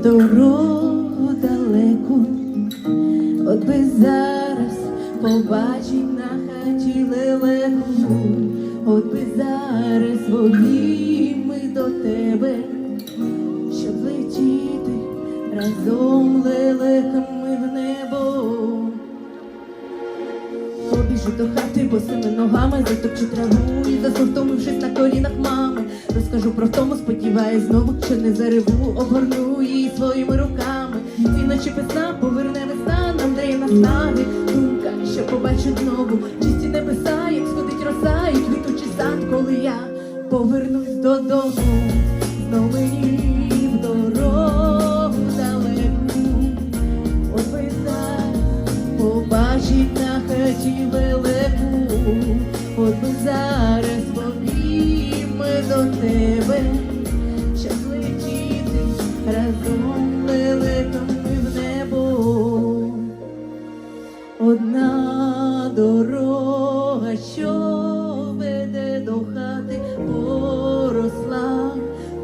дорогу далеку, от би зараз побачить на хаті лелеку, от би зараз волі ми до тебе, щоб летіти разом лелеками в небо. Побіжу до хати босими ногами, затопчу траву і засортомившись на колінах мами. Розкажу про втому, сподіваюсь знову, що не зареву, обгорну її своїми руками. Ці ночі весна поверне весна, нам дає наснаги. Думка, що побачу знову, чисті небеса, як сходить роса, і квітучий сад, коли я повернусь додому. Знов мені в дорогу далеку. От би побачить на хаті велику, от тебе, щоб летіти разом лелеками в небо. Одна дорога, що веде до хати, поросла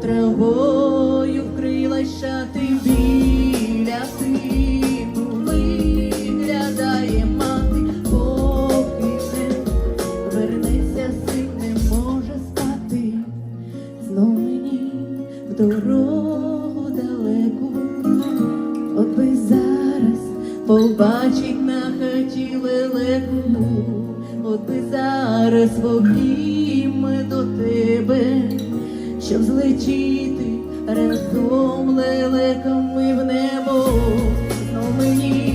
травою вкрила шати побачить на хаті лелеку, от би зараз вогніми до тебе, щоб злетіти разом лелеками в небо, знов мені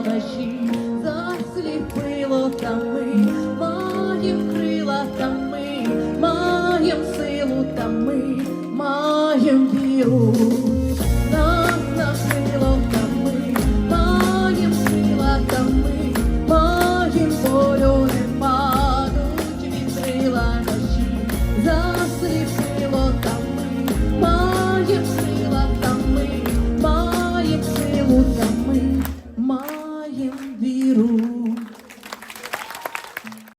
наші засліпило та ми, маєм крила та ми, маєм силу та ми, маємо віру. Ciro.